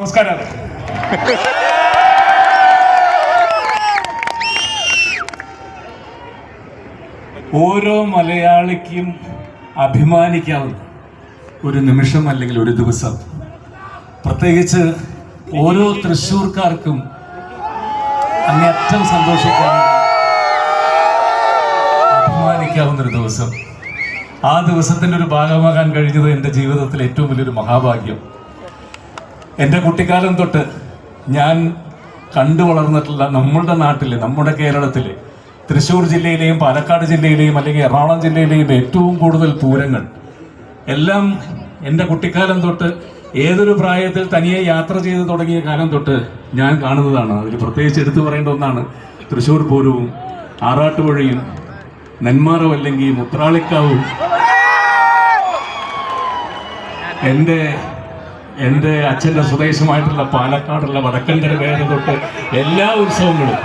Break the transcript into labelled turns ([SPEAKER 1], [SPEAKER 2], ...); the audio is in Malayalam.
[SPEAKER 1] നമസ്കാരം. ഓരോ മലയാളിക്കും അഭിമാനിക്കാവുന്ന ഒരു നിമിഷം അല്ലെങ്കിൽ ഒരു ദിവസം. പ്രത്യേകിച്ച് ഓരോ തൃശ്ശൂർക്കാർക്കും അങ്ങേറ്റം സന്തോഷിക്കാവുന്ന അഭിമാനിക്കാവുന്ന ഒരു ദിവസം. ആ ദിവസത്തിന്റെ ഒരു ഭാഗമാകാൻ കഴിഞ്ഞത് എന്റെ ജീവിതത്തിലെ ഏറ്റവും വലിയൊരു മഹാഭാഗ്യം. എന്റെ കുട്ടിക്കാലം തൊട്ട് ഞാൻ കണ്ടു വളർന്നിട്ടുള്ള നമ്മളുടെ നാട്ടിൽ നമ്മുടെ കേരളത്തിൽ തൃശ്ശൂർ ജില്ലയിലെയും പാലക്കാട് ജില്ലയിലെയും അല്ലെങ്കിൽ എറണാകുളം ജില്ലയിലെയും ഏറ്റവും കൂടുതൽ പൂരങ്ങൾ. എല്ലാം എന്റെ കുട്ടിക്കാലം തൊട്ട് ഏതൊരു പ്രായത്തിൽ തനിയെ യാത്ര ചെയ്ത് തുടങ്ങിയ കാലം തൊട്ട് ഞാൻ കാണുന്നതാണ്. അതിൽ പ്രത്യേകിച്ച് എടുത്തു പറയേണ്ട ഒന്നാണ് തൃശ്ശൂർ പൂരവും ആറാട്ടുപുഴയും നെന്മാറ അല്ലെങ്കിൽ മുത്രാളിക്കാവും എന്റെ എന്റെ അച്ഛന്റെ സ്വദേശമായിട്ടുള്ള പാലക്കാടുള്ള വടക്കൻകര വേല തൊട്ട് എല്ലാ ഉത്സവങ്ങളും